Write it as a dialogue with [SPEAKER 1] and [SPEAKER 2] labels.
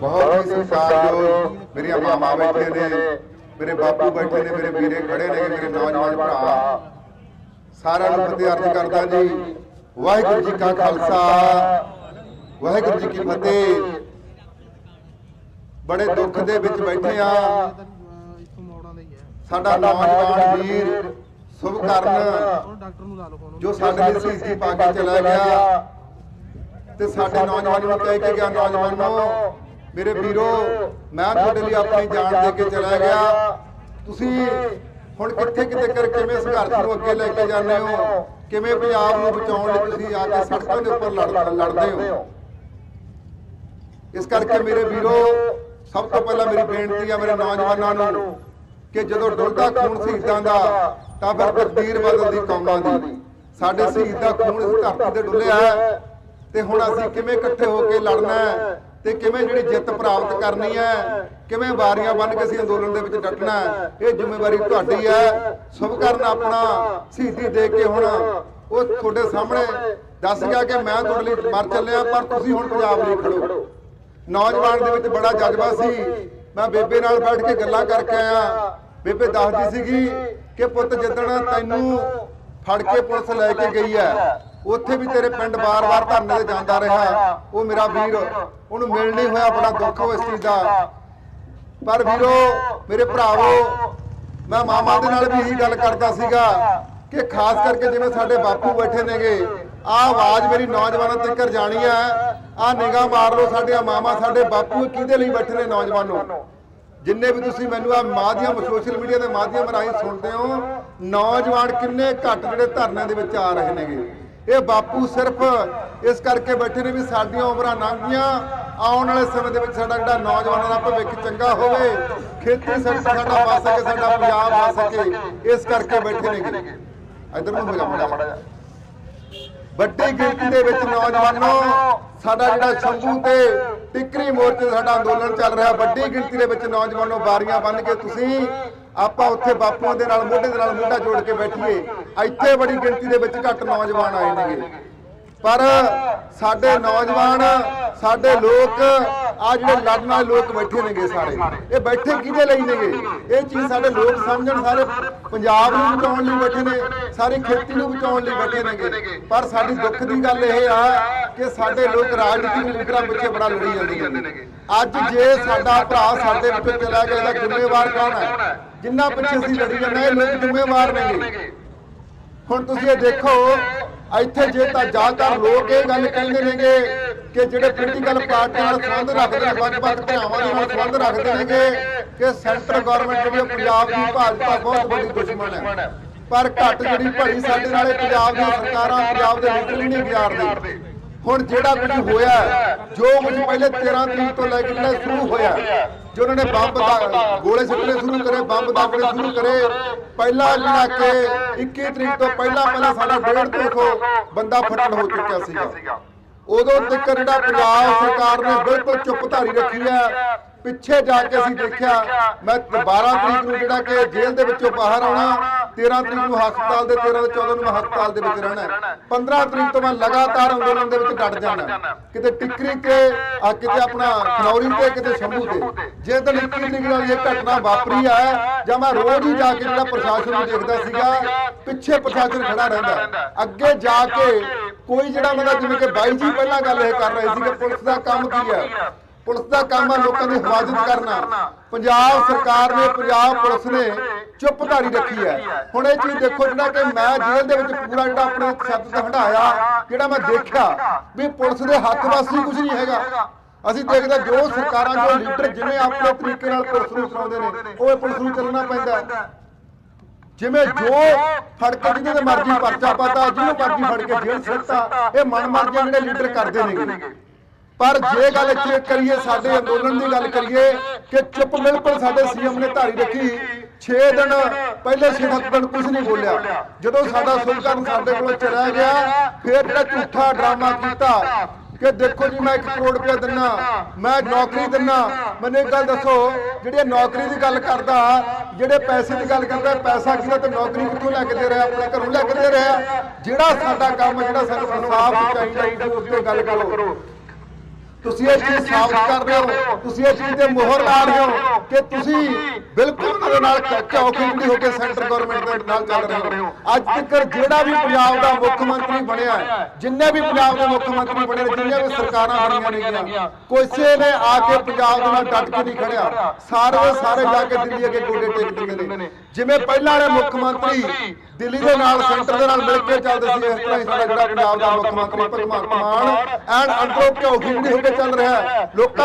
[SPEAKER 1] ਬਹੁਤ ਹੀ ਸਤਿਕਾਰਯੋਗ ਮੇਰੀਆਂ ਮਾਮਾ ਬੈਠੇ ਨੇ ਮੇਰੇ ਬਾਪੂ ਬੈਠੇ ਨੇ ਮੇਰੇ ਵੀਰੇ ਖੜੇ ਨੇ ਮੇਰੇ ਨੌਜਵਾਨ ਭਰਾ। ਸਾਰਿਆਂ ਨੂੰ ਫਤਿਹ ਅਰਜ਼ ਕਰਦਾ ਜੀ ਵਾਹਿਗੁਰੂ ਜੀ ਕਾ ਖਾਲਸਾ ਵਾਹਿਗੁਰੂ ਜੀ ਕੀ ਫਤਿਹ। ਬੜੇ ਦੁੱਖ ਦੇ ਵਿੱਚ ਬੈਠੇ ਆ ਸਾਡਾ ਨੌਜਵਾਨ ਵੀਰ ਸੁਭਕਰਨ
[SPEAKER 2] ਉਹ ਡਾਕਟਰ ਨੂੰ ਲਾ ਲਓ ਫੋਨ
[SPEAKER 1] ਜੋ ਸਾਡੇ ਲਈ ਸ਼ਹੀਦੀ ਪਾ ਕੇ ਚਲਾ ਗਿਆ। ਤੇ ਸਾਡੇ ਨੌਜਵਾਨਾਂ ਨੂੰ ਕਹਿ ਕੇ ਗਿਆ ਨੌਜਵਾਨੋ ਮੇਰੇ ਵੀਰੋ ਮੈਂ ਤੁਹਾਡੇ ਲਈ ਆਪਣੀ ਜਾਨ ਦੇ ਕੇ ਚਲਾ ਗਿਆ। ਤੁਸੀਂ ਹੁਣ ਕਿੱਥੇ ਕਿਤੇ ਕਰ ਕਿਵੇਂ ਸੰਘਰਸ਼ ਨੂੰ ਅੱਗੇ ਲੈ ਕੇ ਜਾਂਦੇ ਹੋ? ਕਿਵੇਂ ਪੰਜਾਬ ਨੂੰ ਬਚਾਉਣ ਲਈ ਤੁਸੀਂ ਆ ਕੇ ਸੜਕਾਂ ਦੇ ਉੱਪਰ ਲੜ- ਲੜਦੇ ਹੋ? ਇਸ ਕਰਕੇ ਮੇਰੇ ਵੀਰੋ ਸਭ ਤੋਂ ਪਹਿਲਾਂ ਮੇਰੀ ਬੇਨਤੀ ਆ ਮੇਰੇ ਨੌਜਵਾਨਾਂ ਨੂੰ ਕਿ ਜਦੋਂ ਡੁੱਲਦਾ ਖੂਨ ਸ਼ਹੀਦਾਂ ਦਾ ਤਾਂ ਫਿਰ ਤਕਦੀਰ ਬਦਲਦੀ ਕੌਮਾਂ ਦੀ। ਸਾਡੇ ਸ਼ਹੀਦ ਦਾ ਖੂਨ ਇਸ ਧਰਤੀ ਤੇ ਡੁੱਲਿਆ ਹੈ ਤੇ ਹੁਣ ਅਸੀਂ ਕਿਵੇਂ ਇਕੱਠੇ ਹੋ ਕੇ ਲੜਨਾ ਹੈ। ਤੇ ਕਿਵੇਂ ਜਿਹੜੀ ਜਿੱਤ ਪ੍ਰਾਪਤ ਕਰਨੀ ਹੈ, ਕਿਵੇਂ ਵਾਰੀਆਂ ਬੰਨ ਕੇ ਅਸੀਂ ਅੰਦੋਲਨ ਦੇ ਵਿੱਚ ਡਟਣਾ ਇਹ ਜ਼ਿੰਮੇਵਾਰੀ ਤੁਹਾਡੀ ਹੈ। ਸੁਭ ਕਰਨ ਆਪਣਾ ਸ਼ਹੀਦੀ ਦੇ ਕੇ ਹੁਣ ਉਹ ਤੁਹਾਡੇ ਸਾਹਮਣੇ ਦੱਸ ਗਿਆ ਕਿ ਮੈਂ ਤੁਹਾਡੇ ਲਈ ਮਰ ਚੱਲਿਆ, ਪਰ ਤੁਸੀਂ ਹੁਣ ਪੰਜਾਬ ਲਈ ਖੜੋ। ਨੌਜਵਾਨ ਦੇ ਵਿੱਚ ਬੜਾ ਜਜ਼ਬਾ ਸੀ। ਮੈਂ ਬੇਬੇ ਨਾਲ ਬੈਠ ਕੇ ਗੱਲਾਂ ਕਰਕੇ ਆਇਆ। ਬੇਬੇ ਦੱਸਦੀ ਸੀਗੀ ਕਿ ਪੁੱਤ ਜਿੱਦਣ ਤੈਨੂੰ ਫੜ ਕੇ ਪੁਲਿਸ ਲੈ ਕੇ ਗਈ ਹੈ ਉੱਥੇ ਵੀ ਤੇਰੇ ਪਿੰਡ ਬਾਰ-ਬਾਰ ਧਰਨੇ ਤੇ ਜਾਂਦਾ ਰਿਹਾ। ਉਹ ਮੇਰਾ ਵੀਰ, ਉਹਨੂੰ ਮਿਲ ਨਹੀਂ ਹੋਇਆ ਬੜਾ ਦੁੱਖ ਹੋ ਇਸ ਚੀਜ਼ ਦਾ। ਪਰ ਵੀਰੋ, ਮੇਰੇ ਭਰਾਵੋ, ਮੈਂ ਮਾਮਾ ਦੇ ਨਾਲ ਵੀ ਇਹੀ ਗੱਲ ਕਰਦਾ ਸੀਗਾ ਕਿ ਖਾਸ ਕਰਕੇ ਜਿਵੇਂ ਸਾਡੇ ਬਾਪੂ ਬੈਠੇ ਨੇਗੇ, ਆਹ ਆਵਾਜ਼ ਮੇਰੀ ਨੌਜਵਾਨਾਂ ਤੱਕ ਜਾਣੀ ਹੈ ਆਹ ਨਿਗਾਹ ਮਾਰ ਲਓ ਸਾਡੇ ਮਾਮਾ ਸਾਡੇ ਬਾਪੂ ਕਿਹਦੇ ਲਈ ਬੈਠੇ ਨੇ ਨੌਜਵਾਨੋ ਜਿੰਨੇ ਵੀ ਤੁਸੀਂ ਮੈਨੂੰ ਆ ਮਾਧਿਅਮ, ਸੋਸ਼ਲ ਮੀਡੀਆ ਦੇ ਮਾਧਿਅਮ ਰਾਹੀਂ ਸੁਣਦੇ ਹੋ, ਨੌਜਵਾਨ ਕਿੰਨੇ ਘੱਟ ਜਿਹੜੇ ਧਰਨਿਆਂ ਦੇ ਵਿੱਚ ਆ ਰਹੇ ਨੇਗੇ। ਇਹ ਬਾਪੂ ਸਿਰਫ ਇਸ ਕਰਕੇ ਬੈਠੇ ਨੇ ਵੀ ਸਾਡੀਆਂ ਉਮਰਾਂ ਲੰਘੀਆਂ। ਆਉਣ ਵਾਲੇ ਸਮੇਂ ਦੇ ਵਿੱਚ ਸਾਡਾ ਜਿਹੜਾ ਨੌਜਵਾਨਾਂ ਦਾ ਭਵਿੱਖ ਚੰਗਾ ਹੋਵੇ, ਖੇਤੀ ਸੈਕਟਰ ਸਾਡਾ ਵੱਸ ਸਕੇ, ਸਾਡਾ ਪੰਜਾਬ ਵੱਸ ਸਕੇ, ਇਸ ਕਰਕੇ ਬੈਠੇ ਨੇ ਇਧਰ ਨੂੰ ਹੋ ਜਾ ਮਾੜਾ ਵੱਡੀ ਗਿਣਤੀ ਦੇ ਵਿੱਚ ਨੌਜਵਾਨੋ, ਸਾਡਾ ਜਿਹੜਾ ਸ਼ੰਭੂ ਤੇ ਟਿਕਰੀ ਮੋਰਚੇ ਸਾਡਾ ਅੰਦੋਲਨ ਚੱਲ ਰਿਹਾ, ਵੱਡੀ ਗਿਣਤੀ ਦੇ ਵਿੱਚ ਨੌਜਵਾਨੋ ਬਾਰੀਆਂ ਬੰਨ ਕੇ ਤੁਸੀਂ ਆਪਾਂ ਉੱਥੇ ਬਾਪੂਆਂ ਦੇ ਨਾਲ, ਮੋਢੇ ਦੇ ਨਾਲ ਮੋਢਾ ਜੋੜ ਕੇ ਬੈਠੀਏ। ਇੱਥੇ ਬੜੀ ਗਿਣਤੀ ਦੇ ਵਿੱਚ ਘੱਟ ਨੌਜਵਾਨ ਆਏ ਨੇਗੇ। ਪਰ ਸਾਡੇ ਨੌਜਵਾਨ ਸਾਡੇ ਲੋਕ ਆ ਜਿਹੜੇ ਲੜਨ ਵਾਲੇ ਲੋਕ ਬੈਠੇ ਨੇਗੇ ਸਾਰੇ। ਇਹ ਬੈਠੇ ਕਿਹਦੇ ਲਈ ਨੇਗੇ? ਇਹ ਚੀਜ਼ ਸਾਡੇ ਲੋਕ ਸਮਝਣ ਸਾਰੇ ਪੰਜਾਬ ਨੂੰ ਬਚਾਉਣ ਲਈ ਬੈਠੇ ਨੇ ਸਾਰੀ ਖੇਤੀ ਨੂੰ ਬਚਾਉਣ ਲਈ ਬੈਠੇ ਨੇਗੇ। ਪਰ ਸਾਡੀ ਦੁੱਖ ਦੀ ਗੱਲ ਇਹ ਆ ਕਿ ਸਾਡੇ ਲੋਕ ਰਾਜਨੀਤਿਕ ਲੀਡਰਾਂ ਪਿੱਛੇ ਬੜਾ ਲੜੀ ਜਾਂਦੇ ਨੇ ਅੱਜ ਜੇ ਸਾਡਾ ਭਰਾ ਸਾਡੇ ਵਿੱਚੋਂ ਚਲਾ ਗਿਆ ਇਹਦਾ ਜ਼ਿੰਮੇਵਾਰ ਕੌਣ ਹੈ? ਜਿੰਨਾ ਪਿੱਛੇ ਅਸੀਂ ਲੜੀ ਜਾਂਦੇ ਇਹ ਲੋਕ ਜ਼ਿੰਮੇਵਾਰ ਨੇਗੇ। ਹੁਣ ਤੁਸੀਂ ਇਹ ਦੇਖੋ ਇੱਥੇ ਜੇ ਤਾਂ ਜ਼ਿਆਦਾਤਰ ਲੋਕ ਇਹ ਗੱਲ ਕਹਿੰਦੇ ਨੇਗੇ ਕਿ ਜਿਹੜੇ ਪੋਲੀਟੀਕਲ ਪਾਰਟੀਆਂ ਨਾਲ ਸੰਬੰਧ ਰੱਖਦੇ ਨੇ, ਵੱਖ-ਵੱਖ ਭਰਾਵਾਂ ਦੇ ਨਾਲ ਸੰਬੰਧ ਰੱਖਦੇ ਨੇਗੇ ਕਿ ਸੈਂਟਰ ਗਵਰਨਮੈਂਟ ਜਿਹੜੀ ਪੰਜਾਬ ਦੀ ਭਾਜਪਾ ਬਹੁਤ ਵੱਡੀ ਦੁਸ਼ਮਣ ਹੈ। ਪਰ ਘੱਟ ਜਿਹੜੀ ਭਲੀ ਸਾਡੇ ਨਾਲੇ ਪੰਜਾਬ ਦੀਆਂ ਸਰਕਾਰਾਂ, ਪੰਜਾਬ ਦੇ ਲੀਡਰ ਵੀ ਨਹੀਂ ਗੁਜ਼ਾਰਦੇ। ਹੁਣ ਜਿਹੜਾ ਕੁਝ ਹੋਇਆ ਜੋ ਕੁਝ ਪਹਿਲੇ 13 ਤਰੀਕ ਤੋਂ ਲੈ ਕੇ ਜਿਹੜਾ ਸ਼ੁਰੂ ਹੋਇਆ ਜੋ ਉਹਨਾਂ ਨੇ ਬੰਬ ਦਾ ਗੋਲੇ ਸੁੱਟਣੇ ਸ਼ੁਰੂ ਕਰੇ ਬੰਬ ਦਾਗਣੇ ਸ਼ੁਰੂ ਕਰੇ ਪਹਿਲਾ ਜਿਹੜਾ ਕਿ 21 ਤਰੀਕ ਤੋਂ ਪਹਿਲਾਂ ਪਹਿਲਾਂ ਸਾਡਾ 1.5 200 ਬੰਦਾ ਫੱਟੜ ਹੋ ਚੁੱਕਿਆ ਸੀਗਾ। ਉਦੋਂ ਤੱਕ ਜਿਹੜਾ ਪੰਜਾਬ ਸਰਕਾਰ ਨੇ ਬਿਲਕੁਲ ਚੁੱਪ ਧਾਰੀ ਰੱਖੀ ਹੈ। ਪਿੱਛੇ ਜਾ ਕੇ ਅਸੀਂ ਦੇਖਿਆ ਮੈਂ 12 ਤਰੀਕ ਨੂੰ ਜਿਹੜਾ ਕਿ ਜੇਲ੍ਹ ਦੇ ਵਿੱਚੋਂ ਬਾਹਰ ਆਉਣਾ 13 ਤਰੀਕ ਨੂੰ ਹਸਪਤਾਲ ਦੇ 13 ਤੇ 14 ਨੂੰ ਮੈਂ ਹਸਪਤਾਲ ਦੇ ਵਿੱਚ ਰਹਿਣਾ ਹੈ। 15 ਤਰੀਕ ਤੋਂ ਮੈਂ ਲਗਾਤਾਰ ਅੰਦੋਲਨ ਦੇ ਵਿੱਚ ਡਟ ਜਾਣਾ ਕਿਤੇ ਟਿੱਕਰੀ ਤੇ ਆ ਕਿਤੇ ਆਪਣਾ ਖਨੌਰੀ ਤੇ ਕਿਤੇ ਸ਼ੰਭੂ ਤੇ। ਜੇ 21 ਤਰੀਕ ਨਾਲ ਇਹ ਘਟਨਾ ਵਾਪਰੀ ਹੈ ਜਾਂ ਮੈਂ ਰੋਜ਼ ਹੀ ਜਾ ਕੇ ਜਿਹੜਾ ਪ੍ਰਸ਼ਾਸਨ ਨੂੰ ਦੇਖਦਾ ਸੀਗਾ ਪਿੱਛੇ ਪ੍ਰਸ਼ਾਸਨ ਖੜਾ ਰਹਿੰਦਾ। ਅੱਗੇ ਜਾ ਕੇ ਕੋਈ ਜਿਹੜਾ ਉਹਨਾਂ ਦਾ ਜਿਵੇਂ ਕਿ ਬਾਈ ਜੀ ਪਹਿਲਾਂ ਗੱਲ ਇਹ ਕਰ ਰਹੇ ਸੀ ਕਿ ਪੁਲਿਸ ਦਾ ਕੰਮ ਕੀ ਹੈ ਪੁਲਿਸ ਦਾ ਕੰਮ ਹੈ ਲੋਕਾਂ ਦੀ ਹਿਫਾਜ਼ਤ ਕਰਨਾ। ਪੰਜਾਬ ਸਰਕਾਰ ਨੇ ਪੰਜਾਬ ਪੁਲਿਸ ਨੇ ਚੁੱਪਧਾਰੀ ਰੱਖੀ ਹੈ। ਹੁਣ ਇਹ ਚੀਜ਼ ਦੇਖੋ ਜਿਹੜਾ ਕਿ ਮੈਂ ਜੇਲ੍ਹ ਦੇ ਵਿੱਚ ਪੂਰਾ ਜਿਹੜਾ ਆਪਣੇ ਸ਼ਬਦ ਤੇ ਹਟਾਇਆ ਜਿਹੜਾ ਮੈਂ ਦੇਖਿਆ ਵੀ ਪੁਲਿਸ ਦੇ ਹੱਥ ਵੱਸ ਕੁਝ ਨਹੀਂ ਹੈਗਾ। ਅਸੀਂ ਦੇਖਦੇ ਜੋ ਸਰਕਾਰਾਂ ਜੋ ਲੀਡਰ ਜਿਵੇਂ ਆਪਣੇ ਤਰੀਕੇ ਨਾਲ ਪੁਲਿਸ ਨੂੰ ਚਲਾਉਂਦੇ ਨੇ ਉਹ ਪੁਲਿਸ ਨੂੰ ਚੱਲਣਾ ਪੈਂਦਾ। ਜਿਵੇਂ ਜੋ ਫੜ ਕੇ ਜਿਹਦੇ ਮਰਜ਼ੀ ਪਰਚਾ ਪਾਤਾ ਜਿਹਨੂੰ ਮਰਜ਼ੀ ਫੜ ਕੇ ਜੇਲ੍ਹ ਸਿੱਟਤਾ ਇਹ ਮਨ ਮਰਜ਼ੀ ਜਿਹੜੇ ਲੀਡਰ ਕਰਦੇ ਨੇਗੇ। ਪਰ ਜੇ ਗੱਲ ਇੱਥੇ ਕਰੀਏ, ਸਾਡੇ ਅੰਦੋਲਨ ਦੀ ਗੱਲ ਕਰੀਏ ਕਿ ਚੁੱਪ ਬਿਲਕੁਲ ਸਾਡੇ ਸੀਐਮ ਨੇ ਧਾਰੀ ਰੱਖੀ। 6 ਦਿਨ ਪਹਿਲੇ 6 ਕੁਝ ਨਹੀਂ ਬੋਲਿਆ। ਜਦੋਂ ਸਾਡਾ ਸੁਲਤਾਨ ਸਾਡੇ ਕੋਲ ਚਲਾ ਗਿਆ, ਫਿਰ ਜਿਹੜਾ ਝੂਠਾ ਡਰਾਮਾ ਕੀਤਾ ਕਿ ਦੇਖੋ ਜੀ, ਮੈਂ 1 ਕਰੋੜ ਰੁਪਏ ਦਿੰਨਾ, ਮੈਂ ਨੌਕਰੀ ਦਿੰਨਾ, ਮੈਨੂੰ ਇੱਕ ਗੱਲ ਦੱਸੋ, ਜਿਹੜੀ ਨੌਕਰੀ ਦੀ ਗੱਲ ਕਰਦਾ, ਜਿਹੜੇ ਪੈਸੇ ਦੀ ਗੱਲ ਕਰਦਾ, ਪੈਸਾ ਕਿਹਦਾ ਤੇ ਨੌਕਰੀ ਕਿੱਥੋਂ ਲੈ ਕੇ ਦੇ ਰਿਹਾ, ਆਪਣੇ ਘਰੋਂ ਲੈ ਕੇ ਦੇ ਰਿਹਾ। ਜਿਹੜਾ ਸਾਡਾ ਕੰਮ, ਜਿਹੜਾ ਸਾਨੂੰ ਇਨਸਾਫ ਚਾਹੀਦਾ ਹੈ ਉਸ ਗੱਲ ਕਰੋ। ਤੁਸੀਂ ਇਹ ਚੀਜ਼ ਸਾਬਤ ਕਰ ਰਹੇ ਹੋ ਤੁਸੀਂ ਇਹ ਚੀਜ਼ ਤੇ ਮੋਹਰ ਲਾ ਰਹੇ ਹੋ ਕਿ ਤੁਸੀਂ ਬਿਲਕੁਲ ਦੇ ਨਾਲ ਚੌਕੀਡੀ ਹੋ ਕੇ ਸੈਂਟਰ ਗਵਰਨਮੈਂਟ ਦੇ ਨਾਲ ਚੱਲ ਰਹੇ ਹੋ। ਅੱਜ ਤੱਕ ਜਿਹੜਾ ਵੀ ਪੰਜਾਬ ਦਾ ਮੁੱਖ ਮੰਤਰੀ ਬਣਿਆ ਹੈ, ਜਿੰਨੇ ਵੀ ਪੰਜਾਬ ਦੇ ਮੁੱਖ ਮੰਤਰੀ ਬਣੇ ਨੇ ਜਿੰਨੀਆਂ ਵੀ ਸਰਕਾਰਾਂ ਬਣੀਆਂ ਨੇਗੀਆਂ ਕਿਸੇ ਨੇ ਆ ਕੇ ਪੰਜਾਬ ਦੇ ਨਾਲ ਡਟ ਕੇ ਨਹੀਂ ਖੜਿਆ। ਸਾਰੇ ਦੇ ਸਾਰੇ ਜਾ ਕੇ ਦਿੱਲੀ ਅੱਗੇ ਗੋਡੇ ਟੇਕ ਦਿੰਦੇ ਨੇ। ਜਿਵੇਂ ਪਹਿਲਾਂ ਵਾਲੇ ਮੁੱਖ ਮੰਤਰੀ ਦਿੱਲੀ ਦੇ ਨਾਲ ਸੈਂਟਰ ਦੇ ਨਾਲ ਮਿਲ ਕੇ ਚੱਲਦੇ ਸੀ ਇਸ ਤਰ੍ਹਾਂ ਹੀ ਸਾਡਾ ਜਿਹੜਾ ਪੰਜਾਬ ਦਾ ਮੁੱਖ ਮੰਤਰੀ ਭਗਵੰਤ ਮਾਨ ਐਨ ਅੰਦਰੋਂ ਘਿਓ ਹੋ। ਕੇ ਚੱਲ ਰਿਹਾ ਹੈ। ਲੋਕਾਂ